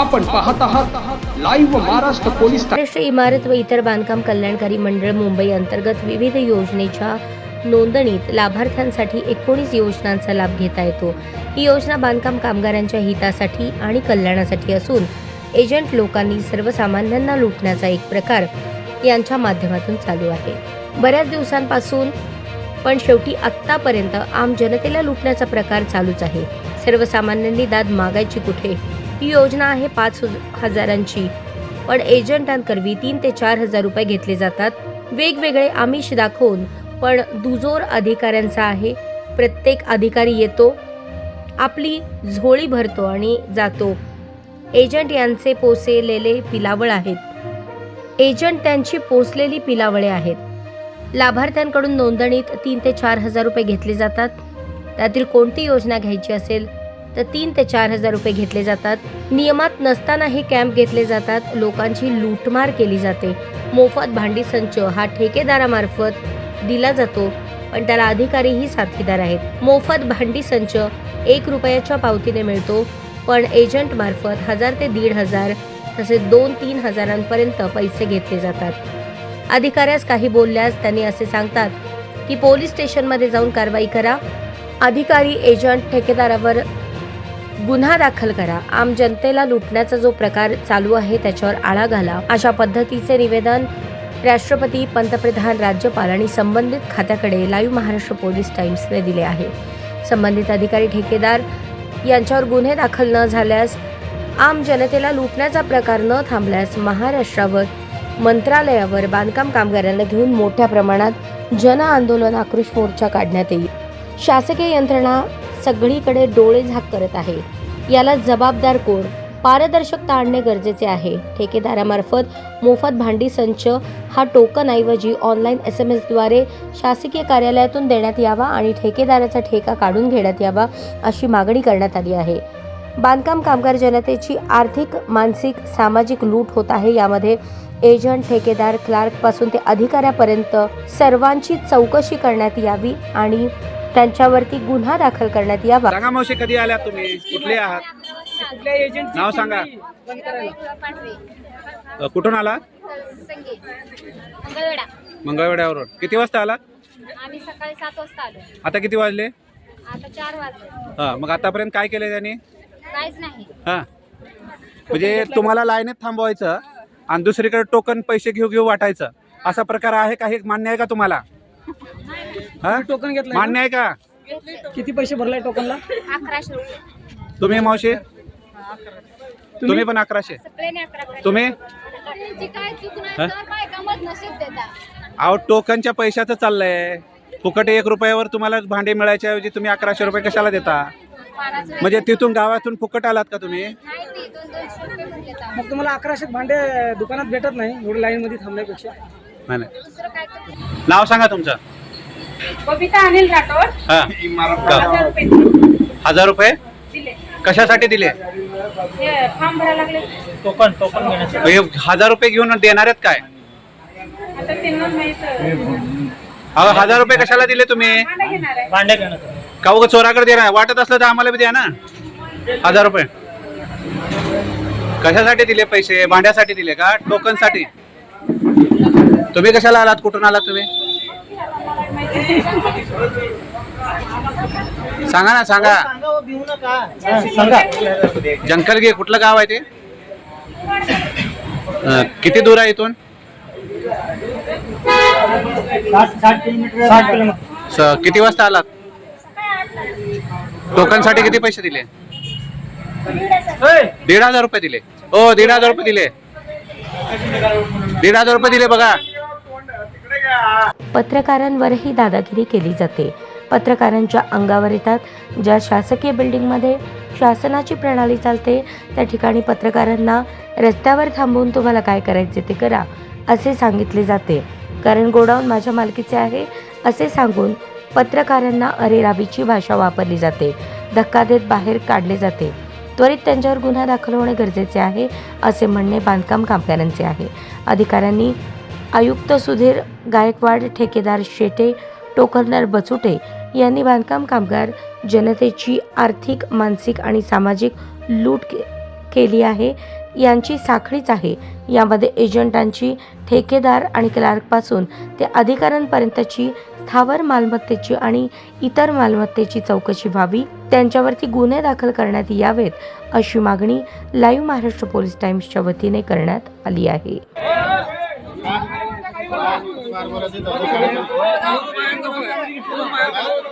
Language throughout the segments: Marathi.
आपण पाहत आहात लाईव्ह महाराष्ट्र पोलीस महाराष्ट्र इमारत व इतर बांधकाम कल्याणकारी मंडळ मुंबई अंतर्गत विविध योजनेच्या नोंदणीत लाभार्थ्यांसाठी एकोणीस योजनांचा लाभ घेता येतो. ही योजना बांधकाम कामगारांच्या हितासाठी आणि कल्याणासाठी असून एजंट लोकांनी सर्वसामान्यांना लुटण्याचा एक प्रकार यांच्या माध्यमातून चालू आहे. बऱ्याच दिवसांपासून पण शेवटी आत्तापर्यंत आम जनतेला लुटण्याचा प्रकार चालूच आहे. सर्वसामान्यांनी दाद मागायची कुठे? ही योजना आहे पाच हजारांची. पण एजंटांकरवी तीन ते चार हजार रुपये घेतले जातात. वेगवेगळे आमिष दाखवून पण दुजोर अधिकाऱ्यांचा आहे. प्रत्येक अधिकारी येतो आपली झोळी भरतो आणि जातो. एजंट यांचे पोसेलेले पिलावळ आहेत. एजंट त्यांची पोचलेली पिलावळे आहेत. लाभार्थ्यांकडून नोंदणीत तीन ते चार हजार रुपये घेतले जातात. त्यातील कोणती योजना घ्यायची असेल तर तीन ते चार हजार रुपये घेतले जातात. नियमात नसतानाही कॅम्प घेतले जातात. लोकांची लूटमार केली जाते. मोफत भांडी संच हा ठेकेदारामार्फत दिला जातो पण त्याला अधिकारीही साथीदार आहेत. मोफत भांडी संच एक रुपयाच्या पावतीने मिळतो पण एजंट मार्फत हजार ते दीड हजार तसेच दोन तीन हजारांपर्यंत पैसे घेतले जातात. अधिकाऱ्यास काही बोलल्यास त्यांनी असे सांगतात की पोलीस स्टेशनमध्ये जाऊन कारवाई करा. अधिकारी एजंट ठेकेदारावर गुन्हा दाखल करा. आम जनतेला लुटण्याचा जो प्रकार चालू आहे त्याच्यावर आळा घाला. अशा पद्धतीचे निवेदन राष्ट्रपती पंतप्रधान राज्यपाल आणि संबंधित खात्याकडे लाईव्ह महाराष्ट्र पोलीस टाइम्सने दिले आहे. संबंधित अधिकारी ठेकेदार यांच्यावर गुन्हे दाखल न झाल्यास आम जनतेला लुटण्याचा प्रकार न थांबल्यास महाराष्ट्रावर मंत्रालयावर बांधकाम कामगारांना घेऊन मोठ्या प्रमाणात जन आंदोलन आक्रोश मोर्चा काढण्यात येईल. शासकीय यंत्रणा सगळीकडे डोळे झाक करत आहे. याला जबाबदार कोण? पारदर्शकता आणणे गरजेचे आहे. ठेकेदारामार्फत मोफत भांडी संच हा टोकन ऐवजी ऑनलाईन एस एम एसद्वारे शासकीय कार्यालयातून देण्यात यावा आणि ठेकेदाराचा ठेका काढून घेण्यात यावा अशी मागणी करण्यात आली आहे. बांधकाम कामगार जनतेची आर्थिक मानसिक सामाजिक लूट होत आहे यामध्ये एजंट ठेकेदार क्लार्कपासून ते अधिकाऱ्यापर्यंत सर्वांची चौकशी करण्यात यावी आणि त्यांच्यावरती गुन्हा दाखल करण्यात यावा. सांगा मावशी कधी आल्या तुम्ही? कुठले आहात? कुठल्या नाव सांगा. अ, कुठून आला संगे मंगळवेढा. मंगळवेड्यावरून किती वाजता आला आम्ही सकाळी सात वाजता आलो. आता किती वाजले? आता चार वाजले. हा मग आतापर्यंत काय केलं त्यांनी? काहीच नाही. हा. म्हणजे तुम्हाला लाईनीत थांबवायचं आणि दुसरीकडे टोकन पैसे घेऊ घेऊ वाटायचं. असा प्रकार आहे का? हे मान्य आहे का तुम्हाला? हा? टोकन घेतलं मान्य आहे का? किती पैसे भरलाय टोकनला अकराशे रुपये. तुम्ही मावशी? तुम्ही पण अकराशे? सगळ्यांनी अकरा अकरा तुम्ही? काय चूक नाही हा? देतात अहो टोकनच्या पैशाचं चाललंय. फुकट एक रुपयावर तुम्हाला भांडे मिळायच्या ऐवजी तुम्ही अकराशे रुपये कशाला देता? पानाचं म्हणजे तिथून गावातून फुकट आलात का तुम्ही? नाही ते दोन दोनशे रुपये भरले तर. मग तुम्हाला अकराशे भांडे दुकानात भेटत नाही एवढी लाईन मध्ये थांबण्यापेक्षा. नाही नाही. दुसरं काय तर. नाव सांगा तुमचं. बबिता अनिल राठोड. हा. हजार रुपये. दिले. हजार रुपये? दिले. कशासाठी दिले? हे फॉर्म भरायला लागले. हे हजार रुपये घेऊन देणार आहेत काय? आता त्यांना माहीत. अहो हजार रुपये कशाला दिले तुम्ही? भांडे घेणार आहे. का उगा चोराकडे देणार वाटत असलं तर आम्हाला बी द्या ना. हजार रुपये. कशासाठी दिले पैसे? भांड्यासाठी दिले का? टोकनसाठी तुम्ही कशाला आलात? कुठून आलात तुम्ही? सांगा ना सांगा. जंकलगी कुठलं गाव आहे ते? अं, किती दूर आहे इथून? स- किती वाजता आलात? टोकनसाठी किती पैसे दिले? दीड हजार रुपये दिले. हो दीड हजार रुपये दिले. दीड हजार रुपये दिले बघा. पत्रकारांवरही दादागिरी केली जाते. पत्रकारांच्या अंगावर येतात. ज्या शासकीय बिल्डिंगमध्ये शासनाची प्रणाली चालते त्या ठिकाणी पत्रकारांना रस्त्यावर थांबवून तुम्हाला काय करायचे ते करा असे सांगितले जाते. कारण गोडाऊन माझ्या मालकीचे आहे असे सांगून पत्रकारांना अरेराबीची भाषा वापरली जाते. धक्का देत बाहेर काढले जाते. त्वरित त्यांच्यावर गुन्हा दाखल होणे गरजेचे आहे असे म्हणणे बांधकाम कामगारांचे आहे. अधिकाऱ्यांनी आयुक्त सुधीर गायकवाड ठेकेदार शेटे टोकरदार बचुटे यांनी बांधकाम कामगार जनतेची आर्थिक मानसिक आणि सामाजिक लूट के- केली आहे. यांची साखळीच आहे. यामध्ये एजंटांची ठेकेदार आणि क्लार्कपासून ते अधिकाऱ्यांपर्यंतची स्थावर मालमत्तेची आणि इतर मालमत्तेची चौकशी व्हावी त्यांच्यावरती गुन्हे दाखल करण्यात यावेत अशी मागणी लाईव्ह महाराष्ट्र पोलीस टाइम्सच्या वतीने करण्यात आली आहे.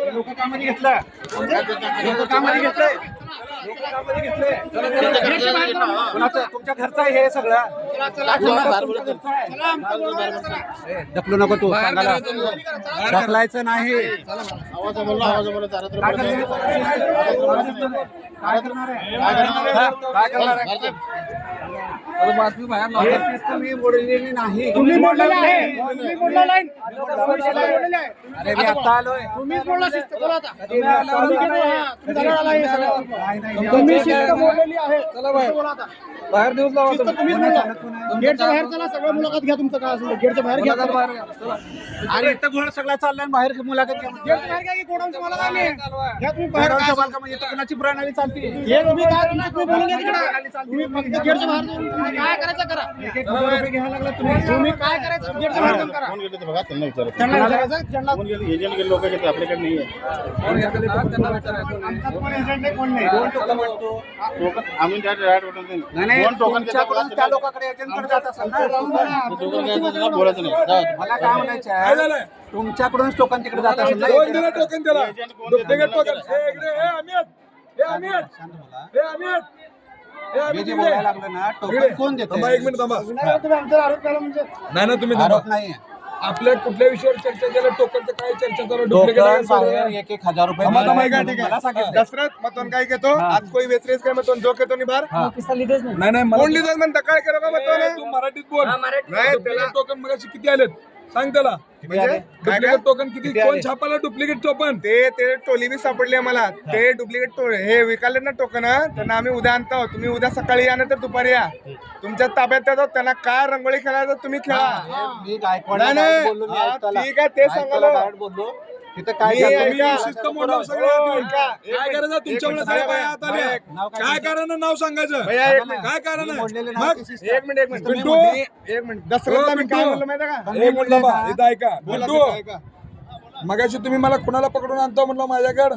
लोक कामाने घेतलं लोक कामाने घेतलंय तुमच्या घरचं आहे हे सगळं ढकलू नको तू सांगायला ढकलायचं नाही काय करणार आहे? मी मोडलेली नाही. तुम्ही मोडलेलं आहे. तुम्ही मोडला लाईन अरे मी आता आलोय. तुम्हीच मोडला शिस्त बोला आता? तुम्ही हे शिस्त. मोडलेली आहे चला बाहेर बाहेर देऊन लावा तुम्हीच मोडला गेटच्या बाहेर चला सगळं मुलाखत घ्या तुमचं काय असेल ते. गेटच्या बाहेर घ्या चला. अरे इथं घोडा सगळा चाललाय आणि बाहेर मुलाखत घ्या. गेटच्या बाहेर घ्या की गोडाऊनचं मला काय नाही. घ्या तुम्ही बाहेर बाहेरच्या काय बालकामध्ये इथं कुणाची प्रणाली चालते? हे तुम्ही काय तुमचं तुम्ही बोलून घ्या तिकडं. तुम्ही फक्त गेटच्या बाहेर जाऊन तुम्ही काय करायचं करा. एक एक हजार रुपये घ्यायला लागला तुम्ही तुम्ही काय करायचं गेटच्या बाहेर जाऊन करा. फोन गेले ते बघा त्यांना विचारा. त्यांना विचारायचं त्यांना गेले एजंट गेले लोक घेते आपल्याकडे नाही आमचा कोण एजंट नाही कोण नाही. टोकन आम्ही डायरेक्ट नाही कोण टोकन घेते बघा तुमच्याकडून त्या लोकांकडे एजंटकडे जात असाल ना टोकन घ्यायचं त्याला बोलायचं नाही. जाऊ दे. मला काय म्हणायचं आहे? तुमच्याकडूनच टोकन तिकडे जात असेल ना मी जे बोलायला लागलो ना टोकन कोण देत थांबा एक मिनिट थांबा. तुम्ही आमच्यावर आरोप केला म्हणजे. नाही ना तुम्ही थांबा. आरोप नाही आपल्या कुठल्या विषयावर चर्चा केलं टोकनचं काय चर्चा चालू टोकन बाहेर? एक एक हजार रुपये ठीक आहे. म्हणून मला सांगितलं. दसऱ्यात मतोन काय घेतो? आज कोई वेचरेस काय मतोन जो घेतो लिहितेच नाही. नाही नाही कोण लिहित म्हणता? काय केलं का मतोन तू मराठीत बोल. नाही त्याला टोकन मग किती आलेत? सांग त्याला? डुप्लिकेट टोकन किती? किती कोण आले? छापाला डुप्लिकेट टोकन ते ते टोली बी सापडली आम्हाला. ते डुप्लिकेट टोळ हे विकाले ना टोकन त्यांना आम्ही उद्या आणतो. तुम्ही उद्या सकाळी या तर दुपारी या. तुमच्या ताब्यात येतो त्यांना काय रंगोळी खेळायचं तुम्ही खेळा. मी गायकवाड नाही, नाही. बोललो मी हा, आयुक्ताला. ठीक आहे, ते direct बोललो. तिथं काय मी झालं? ऐका. शिस्त मोडलं सगळं ऐका. एक काय करायचं मिनिट, तुमच्यामुळे एक सगळ्या मिनिट. बाया आता आल्या. नाव काय काय कारण नाव सांगायचं भैया, एक मिनिट. काय कारण मी आहे मोडलेले मग? नाव की शिस्त? एक मिनिट एक मिनिट बिट्टू. मी- एक मिनिट दसऱ्याला मी काय बिट्टू. बोललो माहिती का हे म्हणलं बा इथं ऐका बोला बिट्टू, तिथं ऐका. मगाशी तुम्ही मला कुणाला पकडून आणतो म्हणलं माझ्याकडं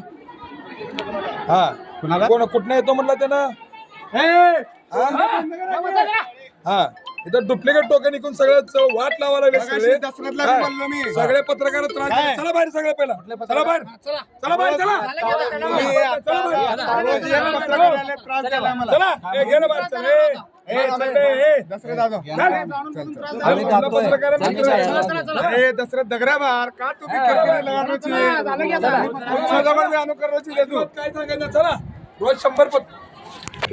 हा कुणाला? कोण कुठनं येतो म्हणलं त्यानं हा? हा इथं डुप्लिकेट टोकन इकून सगळं वाट लावा लागले सगळे हा. सगळे पत्रकार त्रास देतात. चला बाहेर सगळे पहिला चला बाहेर चला बाहेर चला. चला ए, घे ना बाहेर चल ए, ए, चल ए, ए. दसऱ्यात. आम्ही जातोय. दगड्या बाहेर का तुम्ही? तुमच्या जवळ अनुकरणाची देतो. काय सांगायचं चला रोज शंभर पत्र